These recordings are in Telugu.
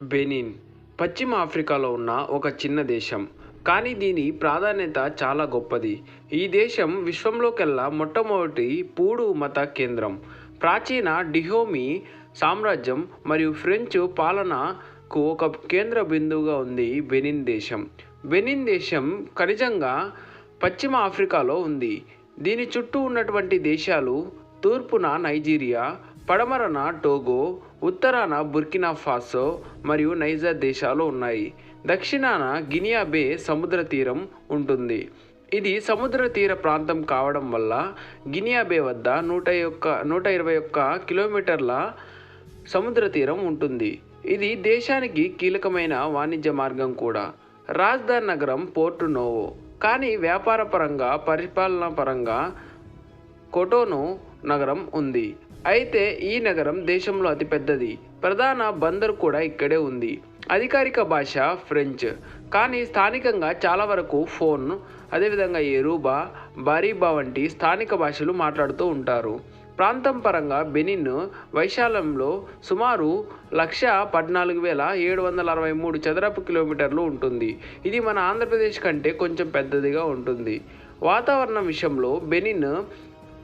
బెనిన్ పశ్చిమ ఆఫ్రికాలో ఉన్న ఒక చిన్న దేశం. కానీ దీని ప్రాధాన్యత చాలా గొప్పది. ఈ దేశం విశ్వంలోకెల్లా మొట్టమొదటి పూడు మత కేంద్రం. ప్రాచీన డిహోమీ సామ్రాజ్యం మరియు ఫ్రెంచ్ పాలనకు ఒక కేంద్ర బిందువుగా ఉంది బెనిన్ దేశం. బెనిన్ దేశం ఖనిజంగా పశ్చిమ ఆఫ్రికాలో ఉంది. దీని చుట్టూ ఉన్నటువంటి దేశాలు తూర్పున నైజీరియా పడమరన టోగో ఉత్తరాన బుర్కినా ఫాసో మరియు నైజర్ దేశాలు ఉన్నాయి. దక్షిణాన గినియా బే సముద్ర తీరం ఉంటుంది. ఇది సముద్ర తీర ప్రాంతం కావడం వల్ల గినియా బే వద్ద నూట ఒక్క నూట ఇరవై ఒక్క కిలోమీటర్ల సముద్ర తీరం ఉంటుంది. ఇది దేశానికి కీలకమైన వాణిజ్య మార్గం కూడా. రాజధాని నగరం పోర్టు నోవో. కానీ వ్యాపార పరంగా పరిపాలన పరంగా కొటోను నగరం ఉంది. అయితే ఈ నగరం దేశంలో అతిపెద్దది. ప్రధాన బందర్ కూడా ఇక్కడే ఉంది. అధికారిక భాష ఫ్రెంచ్. కానీ స్థానికంగా చాలా వరకు ఫోన్ అదేవిధంగా ఎరూబా బారీబా వంటి స్థానిక భాషలు మాట్లాడుతూ ఉంటారు. ప్రాంతం పరంగా బెనిన్ వైశాల్యంలో సుమారు లక్ష పద్నాలుగు వేల ఏడు వందల అరవై మూడు చదరపు కిలోమీటర్లు ఉంటుంది. ఇది మన ఆంధ్రప్రదేశ్ కంటే కొంచెం పెద్దదిగా ఉంటుంది. వాతావరణం విషయంలో బెనిన్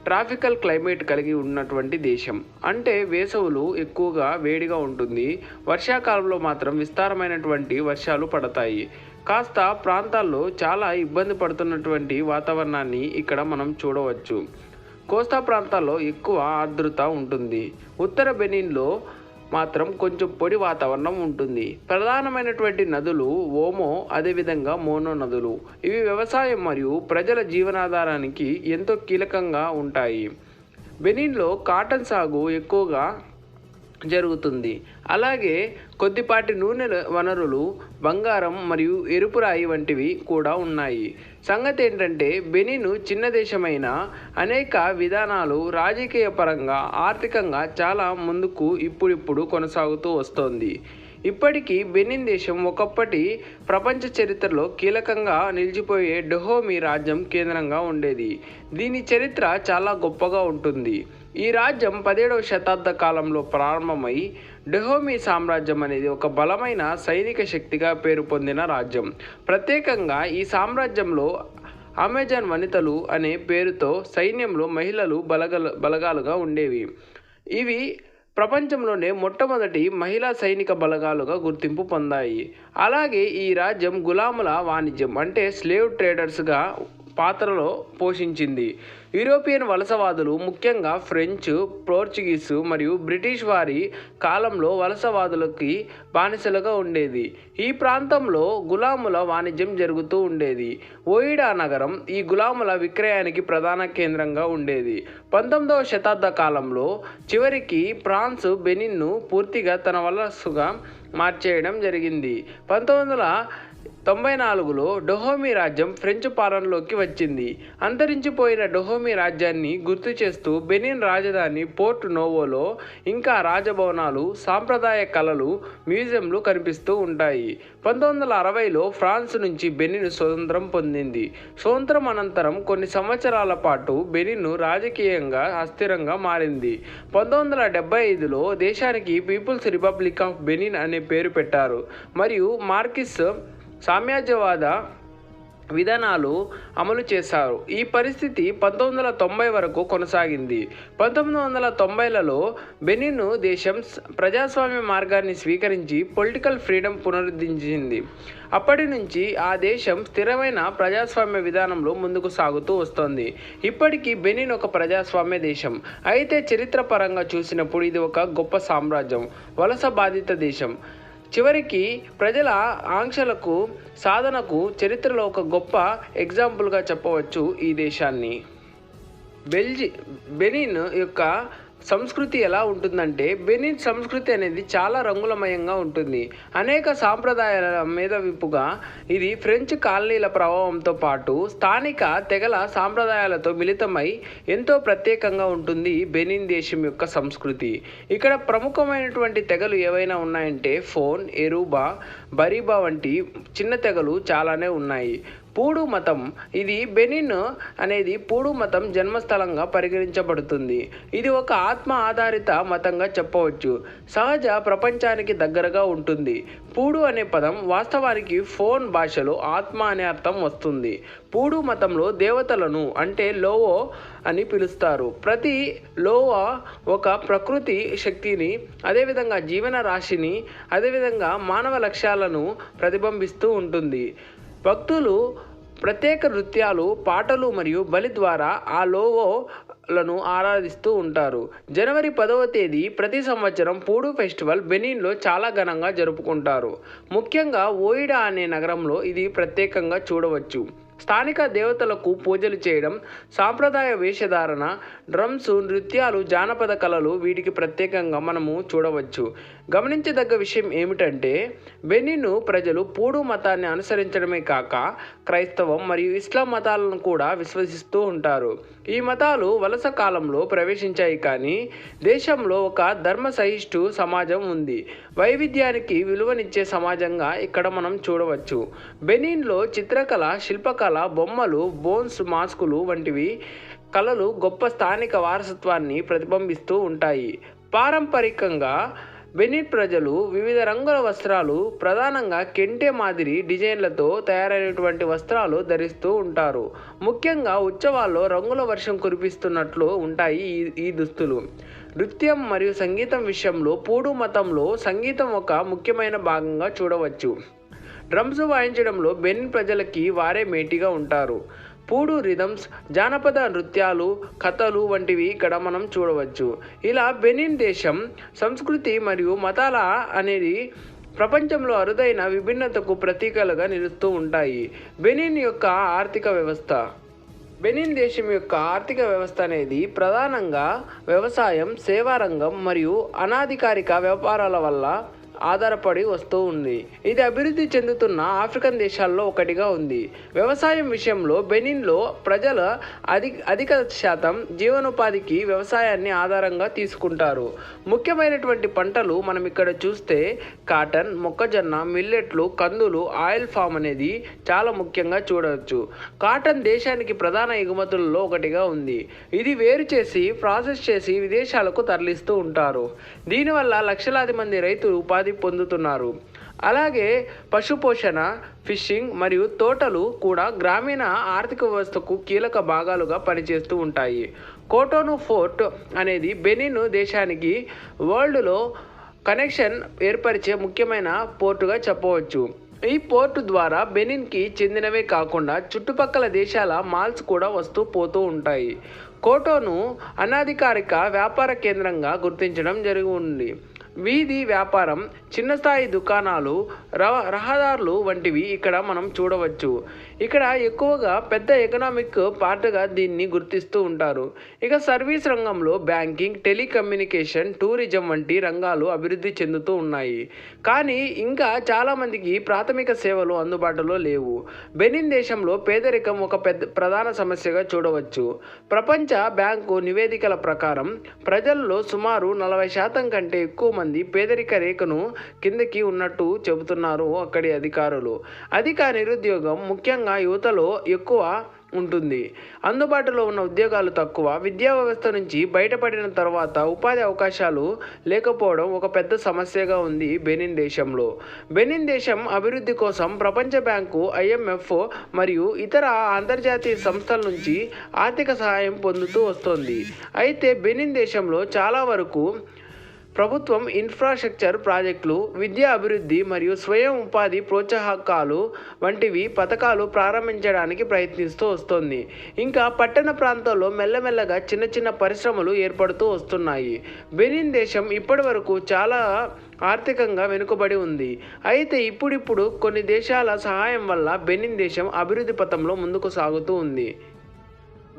ట్రాఫికల్ క్లైమేట్ కలిగి ఉన్నటువంటి దేశం. అంటే వేసవులు ఎక్కువగా వేడిగా ఉంటుంది. వర్షాకాలంలో మాత్రం విస్తారమైనటువంటి వర్షాలు పడతాయి. కాస్త ప్రాంతాల్లో చాలా ఇబ్బంది పడుతున్నటువంటి వాతావరణాన్ని ఇక్కడ మనం చూడవచ్చు. కోస్తా ప్రాంతాల్లో ఎక్కువ ఆర్ద్రత ఉంటుంది. ఉత్తర బెనిన్లో మాత్రం కొంచెం పొడి వాతావరణం ఉంటుంది. ప్రధానమైనటువంటి నదులు ఓమో అదేవిధంగా మోనో నదులు. ఇవి వ్యవసాయం మరియు ప్రజల జీవనాధారానికి ఎంతో కీలకంగా ఉంటాయి. బెనిన్లో కాటన్ సాగు ఎక్కువగా జరుగుతుంది. అలాగే కొద్దిపాటి నూనె వనరులు బంగారం మరియు ఎరుపు రాయి వంటివి కూడా ఉన్నాయి. సంగతి ఏంటంటే బెనిన్ చిన్న దేశమైన అనేక విధానాలు రాజకీయ పరంగా ఆర్థికంగా చాలా ముందుకు ఇప్పుడిప్పుడు కొనసాగుతూ వస్తోంది. ఇప్పటికీ బెనిన్ దేశం ఒకప్పటి ప్రపంచ చరిత్రలో కీలకంగా నిలిచిపోయే డొహోమీ రాజ్యం కేంద్రంగా ఉండేది. దీని చరిత్ర చాలా గొప్పగా ఉంటుంది. ఈ రాజ్యం పదిహేడవ శతాబ్ద కాలంలో ప్రారంభమై డెహోమీ సామ్రాజ్యం అనేది ఒక బలమైన సైనిక శక్తిగా పేరు పొందిన రాజ్యం. ప్రత్యేకంగా ఈ సామ్రాజ్యంలో అమెజాన్ వనితలు అనే పేరుతో సైన్యంలో మహిళలు బలగల బలగాలుగా ఉండేవి. ఇవి ప్రపంచంలోనే మొట్టమొదటి మహిళా సైనిక బలగాలుగా గుర్తింపు పొందాయి. అలాగే ఈ రాజ్యం గులాముల వాణిజ్యం అంటే స్లేవ్ ట్రేడర్స్గా పాత్రలో పోషించింది. యూరోపియన్ వలసవాదులు ముఖ్యంగా ఫ్రెంచ్ పోర్చుగీసు మరియు బ్రిటిష్ వారి కాలంలో వలసవాదులకి బానిసలుగా ఉండేది. ఈ ప్రాంతంలో గులాముల వాణిజ్యం జరుగుతూ ఉండేది. ఓయిడా నగరం ఈ గులాముల విక్రయానికి ప్రధాన కేంద్రంగా ఉండేది. పంతొమ్మిదవ శతాబ్ద కాలంలో చివరికి ఫ్రాన్స్ బెనిన్ను పూర్తిగా తన వలసగా మార్చేయడం జరిగింది. పంతొమ్మిది వందల తొంభై నాలుగులో డొహోమీ రాజ్యం ఫ్రెంచ్ పాలనలోకి వచ్చింది. అంతరించిపోయిన డొహోమీ రాజ్యాన్ని గుర్తు చేస్తూ బెనిన్ రాజధాని పోర్ట్ నోవోలో ఇంకా రాజభవనాలు సాంప్రదాయ కళలు మ్యూజియంలు కనిపిస్తూ ఉంటాయి. పంతొమ్మిది వందల అరవైలో ఫ్రాన్స్ నుంచి బెనిన్ స్వతంత్రం పొందింది. స్వతంత్రం అనంతరం కొన్ని సంవత్సరాల పాటు బెనిన్ రాజకీయంగా అస్థిరంగా మారింది. పంతొమ్మిది వందల డెబ్బై ఐదులో దేశానికి పీపుల్స్ రిపబ్లిక్ ఆఫ్ బెనిన్ అనే పేరు పెట్టారు. మరియు మార్కిస్ సామ్రాజ్యవాద విధానాలు అమలు చేశారు. ఈ పరిస్థితి పంతొమ్మిది వందల తొంభై వరకు కొనసాగింది. పంతొమ్మిది వందల తొంభైలలో బెనిన్ దేశం ప్రజాస్వామ్య మార్గాన్ని స్వీకరించి పొలిటికల్ ఫ్రీడమ్ పునరుద్ధరించింది. అప్పటి నుంచి ఆ దేశం స్థిరమైన ప్రజాస్వామ్య విధానంలో ముందుకు సాగుతూ వస్తోంది. ఇప్పటికీ బెనిన్ ఒక ప్రజాస్వామ్య దేశం. అయితే చరిత్ర పరంగా చూసినప్పుడు ఇది ఒక గొప్ప సామ్రాజ్యం వలస బాధిత దేశం. చివరికి ప్రజల ఆంక్షలకు సాధనకు చరిత్రలో ఒక గొప్ప ఎగ్జాంపుల్గా చెప్పవచ్చు ఈ దేశాన్ని. బెల్జి బెనిన్ యొక్క సంస్కృతి ఎలా ఉంటుందంటే బెనిన్ సంస్కృతి అనేది చాలా రంగులమయంగా ఉంటుంది. అనేక సాంప్రదాయాల మీద విప్పుగా ఇది ఫ్రెంచ్ కాలనీల ప్రభావంతో పాటు స్థానిక తెగల సాంప్రదాయాలతో మిళితమై ఎంతో ప్రత్యేకంగా ఉంటుంది బెనిన్ దేశం యొక్క సంస్కృతి. ఇక్కడ ప్రముఖమైనటువంటి తెగలు ఏవైనా ఉన్నాయంటే ఫోన్ ఎరూబా బరీబా వంటి చిన్న తెగలు చాలానే ఉన్నాయి. పూడు మతం ఇది బెనిన్ అనేది పూడు మతం జన్మస్థలంగా పరిగణించబడుతుంది. ఇది ఒక ఆత్మ ఆధారిత మతంగా చెప్పవచ్చు. సహజ ప్రపంచానికి దగ్గరగా ఉంటుంది. పూడు అనే పదం వాస్తవానికి ఫోన్ భాషలో ఆత్మ అనే అర్థం వస్తుంది. పూడు మతంలో దేవతలను అంటే లోవో అని పిలుస్తారు. ప్రతి లోవా ఒక ప్రకృతి శక్తిని అదేవిధంగా జీవన రాశిని అదేవిధంగా మానవ లక్ష్యాలను ప్రతిబింబిస్తూ ఉంటుంది. భక్తులు ప్రత్యేక నృత్యాలు పాటలు మరియు బలి ద్వారా ఆ లోవోలను ఆరాధిస్తూ ఉంటారు. జనవరి పదవ తేదీ ప్రతి సంవత్సరం పూడు ఫెస్టివల్ బెనిన్లో చాలా ఘనంగా జరుపుకుంటారు. ముఖ్యంగా ఓయిడా అనే నగరంలో ఇది ప్రత్యేకంగా చూడవచ్చు. స్థానిక దేవతలకు పూజలు చేయడం సాంప్రదాయ వేషధారణ డ్రమ్స్ నృత్యాలు జానపద కళలు వీటికి ప్రత్యేకంగా మనము చూడవచ్చు. గమనించదగ్గ విషయం ఏమిటంటే బెనిన్ ప్రజలు పూడు మతాన్ని అనుసరించడమే కాక క్రైస్తవం మరియు ఇస్లాం మతాలను కూడా విశ్వసిస్తూ ఉంటారు. ఈ మతాలు వలస కాలంలో ప్రవేశించాయి కానీ దేశంలో ఒక ధర్మ సహిష్టు సమాజం ఉంది. వైవిధ్యానికి విలువనిచ్చే సమాజంగా ఇక్కడ మనం చూడవచ్చు. బెనిన్లో చిత్రకళ శిల్పకళ బొమ్మలు బోన్స్ మాస్కులు వంటివి కళలు గొప్ప స్థానిక వారసత్వాన్ని ప్రతిబింబిస్తూ ఉంటాయి. పారంపరికంగా బెనిన్ ప్రజలు వివిధ రంగుల వస్త్రాలు ప్రధానంగా కెంటే మాదిరి డిజైన్లతో తయారైనటువంటి వస్త్రాలు ధరిస్తూ ఉంటారు. ముఖ్యంగా ఉత్సవాల్లో రంగుల వర్షం కురిపిస్తున్నట్లు ఉంటాయి ఈ ఈ దుస్తులు. నృత్యం మరియు సంగీతం విషయంలో పూడు మతంలో సంగీతం ఒక ముఖ్యమైన భాగంగా చూడవచ్చు. డ్రమ్స్ వాయించడంలో బెనిన్ ప్రజలకి వారే మేటిగా ఉంటారు. పూడు రిథమ్స్ జానపద నృత్యాలు కథలు వంటివి ఇక్కడ మనం చూడవచ్చు. ఇలా బెనిన్ దేశం సంస్కృతి మరియు మతాల అనేది ప్రపంచంలో అరుదైన విభిన్నతకు ప్రతీకలుగా నిలుస్తూ ఉంటాయి. బెనిన్ యొక్క ఆర్థిక వ్యవస్థ. బెనిన్ దేశం యొక్క ఆర్థిక వ్యవస్థ అనేది ప్రధానంగా వ్యవసాయం సేవారంగం మరియు అనాధికారిక వ్యాపారాల వల్ల ఆధారపడి వస్తూ ఉంది. ఇది అభివృద్ధి చెందుతున్న ఆఫ్రికన్ దేశాల్లో ఒకటిగా ఉంది. వ్యవసాయం విషయంలో బెనిన్లో ప్రజల అధిక అధిక శాతం జీవనోపాధికి వ్యవసాయాన్ని ఆధారంగా తీసుకుంటారు. ముఖ్యమైనటువంటి పంటలు మనం ఇక్కడ చూస్తే కాటన్ మొక్కజొన్న మిల్లెట్లు కందులు ఆయిల్ ఫామ్ అనేది చాలా ముఖ్యంగా చూడవచ్చు. కాటన్ దేశానికి ప్రధాన ఎగుమతులలో ఒకటిగా ఉంది. ఇది వేరు చేసి ప్రాసెస్ చేసి విదేశాలకు తరలిస్తూ ఉంటారు. దీనివల్ల లక్షలాది మంది రైతులు ఉపాధి పొందుతున్నారు. అలాగే పశుపోషణ ఫిషింగ్ మరియు తోటలు కూడా గ్రామీణ ఆర్థిక వ్యవస్థకు కీలక భాగాలుగా పనిచేస్తూ ఉంటాయి. కోటోను ఫోర్ట్ అనేది బెనిన్ దేశానికి వరల్డ్లో కనెక్షన్ ఏర్పరిచే ముఖ్యమైన పోర్టుగా చెప్పవచ్చు. ఈ పోర్టు ద్వారా బెనిన్కి చెందినవే కాకుండా చుట్టుపక్కల దేశాల మాల్స్ కూడా వస్తూ పోతూ ఉంటాయి. కోటోను అనధికారిక వ్యాపార కేంద్రంగా గుర్తించడం జరిగి ఉంది. వీధి వ్యాపారం చిన్న స్థాయి దుకాణాలు రహదారులు వంటివి ఇక్కడ మనం చూడవచ్చు. ఇక్కడ ఎక్కువగా పెద్ద ఎకనామిక్ పార్ట్గా దీన్ని గుర్తిస్తూ ఉంటారు. ఇక సర్వీస్ రంగంలో బ్యాంకింగ్ టెలికమ్యూనికేషన్ టూరిజం వంటి రంగాలు అభివృద్ధి చెందుతూ ఉన్నాయి. కానీ ఇంకా చాలామందికి ప్రాథమిక సేవలు అందుబాటులో లేవు. బెనిన్ దేశంలో పేదరికం ఒక పెద్ద ప్రధాన సమస్యగా చూడవచ్చు. ప్రపంచ బ్యాంకు నివేదికల ప్రకారం ప్రజల్లో సుమారు నలభై శాతం కంటే ఎక్కువ మంది పేదరిక రేఖను కిందకి ఉన్నట్టు చెబుతున్నారు అక్కడి అధికారులు. అధిక నిరుద్యోగం ముఖ్యంగా యువతలో ఎక్కువ ఉంటుంది. అందుబాటులో ఉన్న ఉద్యోగాలు తక్కువ. విద్యా వ్యవస్థ నుంచి బయటపడిన తర్వాత ఉపాధి అవకాశాలు లేకపోవడం ఒక పెద్ద సమస్యగా ఉంది బెనిన్ దేశంలో. బెనిన్ దేశం అభివృద్ధి కోసం ప్రపంచ బ్యాంకు ఐఎంఎఫ్ మరియు ఇతర అంతర్జాతీయ సంస్థల నుంచి ఆర్థిక సహాయం పొందుతూ వస్తోంది. అయితే బెనిన్ దేశంలో చాలా వరకు ప్రభుత్వం ఇన్ఫ్రాస్ట్రక్చర్ ప్రాజెక్టులు విద్యా అభివృద్ధి మరియు స్వయం ఉపాధి ప్రోత్సాహకాలు వంటివి పథకాలు ప్రారంభించడానికి ప్రయత్నిస్తూ వస్తోంది. ఇంకా పట్టణ ప్రాంతాల్లో మెల్లమెల్లగా చిన్న చిన్న పరిశ్రమలు ఏర్పడుతూ వస్తున్నాయి. బెనిన్ దేశం ఇప్పటి వరకు చాలా ఆర్థికంగా వెనుకబడి ఉంది. అయితే ఇప్పుడిప్పుడు కొన్ని దేశాల సహాయం వల్ల బెనిన్ దేశం అభివృద్ధి పథంలో ముందుకు సాగుతూ ఉంది.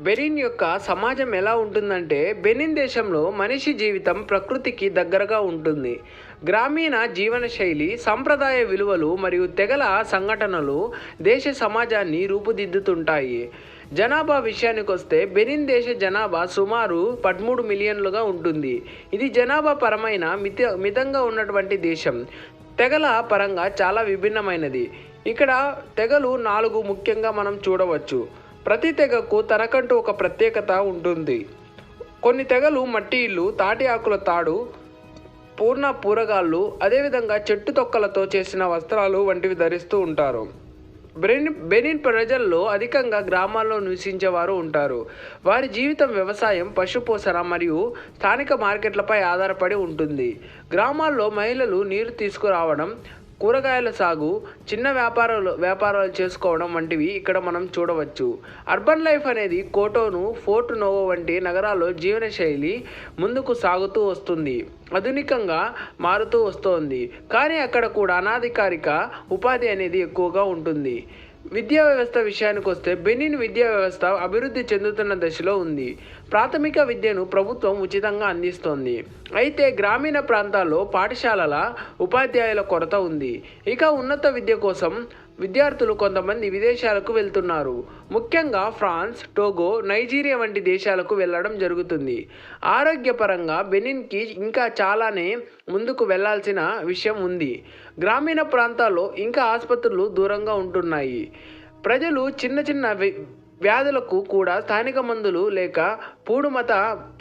బెనిన్ యొక్క సమాజం ఎలా ఉంటుందంటే బెనిన్ దేశంలో మనిషి జీవితం ప్రకృతికి దగ్గరగా ఉంటుంది. గ్రామీణ జీవన శైలి సంప్రదాయ విలువలు మరియు తెగల సంఘటనలు దేశ సమాజాన్ని రూపుదిద్దుతుంటాయి. జనాభా విషయానికి వస్తే బెనిన్ దేశ జనాభా సుమారు పదమూడు మిలియన్లుగా ఉంటుంది. ఇది జనాభా పరమైన మిత మితంగా ఉన్నటువంటి దేశం. తెగల పరంగా చాలా విభిన్నమైనది. ఇక్కడ తెగలు నాలుగు ముఖ్యంగా మనం చూడవచ్చు. ప్రతి తెగకు తనకంటూ ఒక ప్రత్యేకత ఉంటుంది. కొన్ని తెగలు మట్టి ఇల్లు తాటి ఆకుల తాడు పూర్ణ పూరగాళ్ళు అదేవిధంగా చెట్టు తొక్కలతో చేసిన వస్త్రాలు వంటివి ధరిస్తూ ఉంటారు. బెనిన్ బెనిన్ ప్రజల్లో అధికంగా గ్రామాల్లో నివసించేవారు ఉంటారు. వారి జీవితం వ్యవసాయం పశుపోషణ మరియు స్థానిక మార్కెట్లపై ఆధారపడి ఉంటుంది. గ్రామాల్లో మహిళలు నీరు తీసుకురావడం కూరగాయల సాగు చిన్న వ్యాపారాలు వ్యాపారాలు చేసుకోవడం వంటివి ఇక్కడ మనం చూడవచ్చు. అర్బన్ లైఫ్ అనేది కోటోను ఫోర్ట్ నోవో వంటి నగరాల్లో జీవనశైలి ముందుకు సాగుతూ వస్తుంది. ఆధునికంగా మారుతూ వస్తోంది. కానీ అక్కడ కూడా అనాధికారిక ఉపాధి అనేది ఎక్కువగా ఉంటుంది. విద్యా వ్యవస్థ విషయానికి వస్తే బెనిన్ విద్యా వ్యవస్థ అభివృద్ధి చెందుతున్న దశలో ఉంది. ప్రాథమిక విద్యను ప్రభుత్వం ఉచితంగా అందిస్తోంది. అయితే గ్రామీణ ప్రాంతాల్లో పాఠశాలల ఉపాధ్యాయుల కొరత ఉంది. ఇక ఉన్నత విద్య కోసం విద్యార్థులు కొంతమంది విదేశాలకు వెళ్తున్నారు. ముఖ్యంగా ఫ్రాన్స్ టోగో నైజీరియా వంటి దేశాలకు వెళ్ళడం జరుగుతుంది. ఆరోగ్యపరంగా బెనిన్కి ఇంకా చాలానే ముందుకు వెళ్ళాల్సిన విషయం ఉంది. గ్రామీణ ప్రాంతాల్లో ఇంకా ఆసుపత్రులు దూరంగా ఉంటున్నాయి. ప్రజలు చిన్న చిన్న వ్యాధులకు కూడా స్థానిక మందులు లేక పూడుమత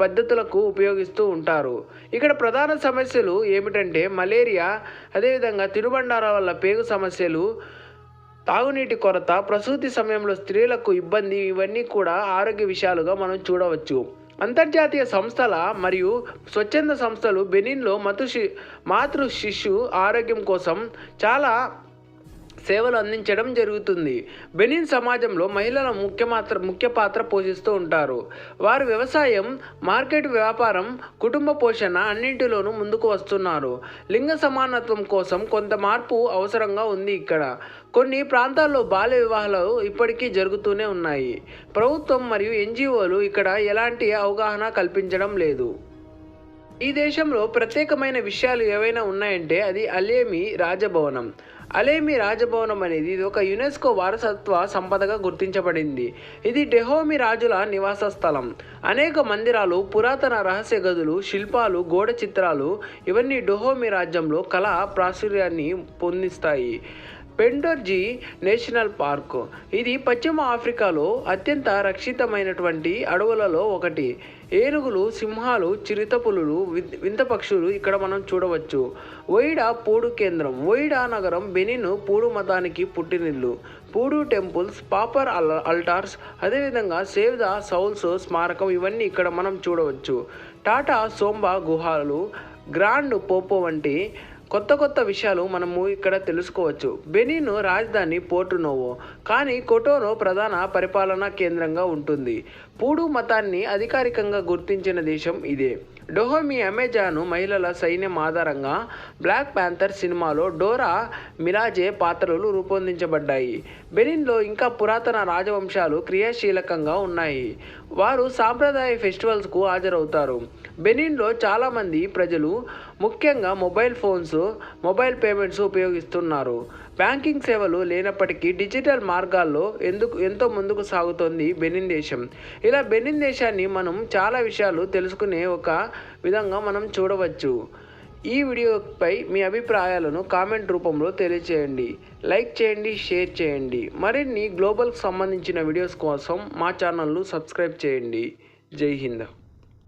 పద్ధతులకు ఉపయోగిస్తూ ఉంటారు. ఇక్కడ ప్రధాన సమస్యలు ఏమిటంటే మలేరియా అదేవిధంగా తినుబండారాల వల్ల పేగు సమస్యలు తాగునీటి కొరత ప్రసూతి సమయంలో స్త్రీలకు ఇబ్బంది ఇవన్నీ కూడా ఆరోగ్య విషయాలుగా మనం చూడవచ్చు. అంతర్జాతీయ సంస్థల మరియు స్వచ్ఛంద సంస్థలు బెనిన్లో మతు శి మాతృ శిశు ఆరోగ్యం కోసం చాలా సేవలు అందించడం జరుగుతుంది. బెనిన్ సమాజంలో మహిళల ముఖ్య మాత్ర ముఖ్య పాత్ర పోషిస్తూ ఉంటారు. వారు వ్యవసాయం మార్కెట్ వ్యాపారం కుటుంబ పోషణ అన్నింటిలోనూ ముందుకు వస్తున్నారు. లింగ సమానత్వం కోసం కొంత మార్పు అవసరంగా ఉంది ఇక్కడ. కొన్ని ప్రాంతాల్లో బాల్య వివాహాలు ఇప్పటికీ జరుగుతూనే ఉన్నాయి. ప్రభుత్వం మరియు ఎన్జిఓలు ఇక్కడ ఎలాంటి అవగాహన కల్పించడం లేదు. ఈ దేశంలో ప్రత్యేకమైన విషయాలు ఏవైనా ఉన్నాయంటే అది అలేమి రాజభవనం. అలేమి రాజభవనం అనేది ఇది ఒక యునెస్కో వారసత్వ సంపదగా గుర్తించబడింది. ఇది డెహోమి రాజుల నివాస స్థలం. అనేక మందిరాలు పురాతన రహస్య గదులు శిల్పాలు గోడ చిత్రాలు ఇవన్నీ డెహోమి రాజ్యంలో కళా ప్రాచుర్యాన్ని పొందిస్తాయి. పెండోర్జీ నేషనల్ పార్క్. ఇది పశ్చిమ ఆఫ్రికాలో అత్యంత రక్షితమైనటువంటి అడవులలో ఒకటి. ఏనుగులు సింహాలు చిరుతపులులు వింత పక్షులు ఇక్కడ మనం చూడవచ్చు. ఒయిడా పూడు కేంద్రం. ఒయిడా నగరం బెనిన్ పూడు మతానికి పుట్టినిల్లు. పూడు టెంపుల్స్ పాపర్ అల్ అల్టార్స్ అదేవిధంగా సేవ్ ద సౌల్స్ స్మారకం ఇవన్నీ ఇక్కడ మనం చూడవచ్చు. టాటా సోంబా గుహాలు గ్రాండ్ పోపో వంటి కొత్త కొత్త విషయాలు మనము ఇక్కడ తెలుసుకోవచ్చు. బెనిన్ రాజధాని పోర్టు నోవో కానీ కొటోనో ప్రధాన పరిపాలనా కేంద్రంగా ఉంటుంది. పూడు మతాన్ని అధికారికంగా గుర్తించిన దేశం ఇదే. డోహోమి అమెజాను మహిళల సైన్యం ఆధారంగా బ్లాక్ ప్యాంథర్ సినిమాలో డోరా మిరాజే పాత్రలు రూపొందించబడ్డాయి. బెనిన్లో ఇంకా పురాతన రాజవంశాలు క్రియాశీలకంగా ఉన్నాయి. వారు సాంప్రదాయ ఫెస్టివల్స్కు హాజరవుతారు. బెనిన్లో చాలామంది ప్రజలు ముఖ్యంగా మొబైల్ ఫోన్స్ మొబైల్ పేమెంట్స్ ఉపయోగిస్తున్నారు. బ్యాంకింగ్ సేవలు లేనప్పటికీ డిజిటల్ మార్గాల్లో ఎందుకు ఎంతో ముందుకు సాగుతోంది బెనిన్ దేశం. ఇలా బెనిన్ దేశాన్ని మనం చాలా విషయాలు తెలుసుకునే ఒక విధంగా మనం చూడవచ్చు. ఈ వీడియోపై మీ అభిప్రాయాలను కామెంట్ రూపంలో తెలియచేయండి. లైక్ చేయండి షేర్ చేయండి. మరిన్ని గ్లోబల్కి సంబంధించిన వీడియోస్ కోసం మా ఛానల్ను సబ్స్క్రైబ్ చేయండి. జై హింద్.